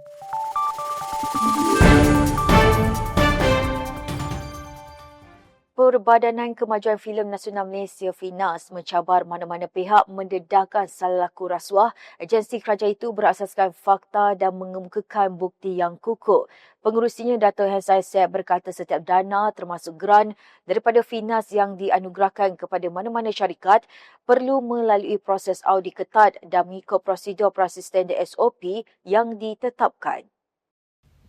thank you Perbadanan Kemajuan Filem Nasional Malaysia FINAS mencabar mana-mana pihak mendedahkan salah laku rasuah. Agensi kerajaan itu berasaskan fakta dan mengemukakan bukti yang kukuh. Pengurusinya Dato' Hezai Sep berkata setiap dana termasuk geran daripada FINAS yang dianugerahkan kepada mana-mana syarikat perlu melalui proses audit ketat dan mengikut prosedur standard SOP yang ditetapkan.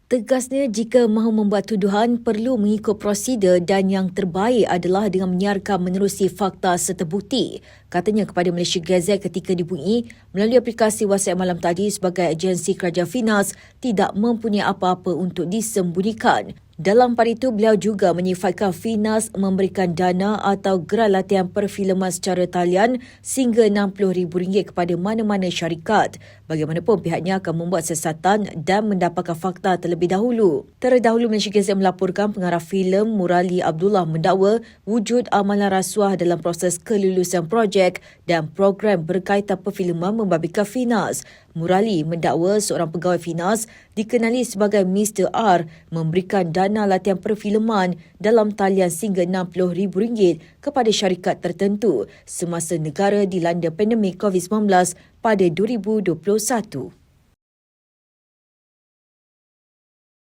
Tegasnya jika mahu membuat tuduhan perlu mengikut prosedur dan yang terbaik adalah dengan menyiarkan menerusi fakta serta bukti. Katanya kepada Malaysia Gazette ketika dibunyi melalui aplikasi WhatsApp malam tadi sebagai agensi kerajaan Finas tidak mempunyai apa-apa untuk disembunyikan. Dalam pada itu, beliau juga menyifatkan Finas memberikan dana atau geran latihan perfilman secara talian sehingga RM60,000 kepada mana-mana syarikat. Bagaimanapun pihaknya akan membuat siasatan dan mendapatkan fakta terlebih dahulu. Terdahulu Malaysia Gazette melaporkan pengarah filem Murali Abdullah mendakwa wujud amalan rasuah dalam proses kelulusan projek dan program berkaitan perfilman membabitkan Finas. Murali mendakwa seorang pegawai Finas dikenali sebagai Mr. R memberikan dana latihan perfilman dalam talian sehingga RM60,000 kepada syarikat tertentu semasa negara dilanda pandemik COVID-19 pada 2021.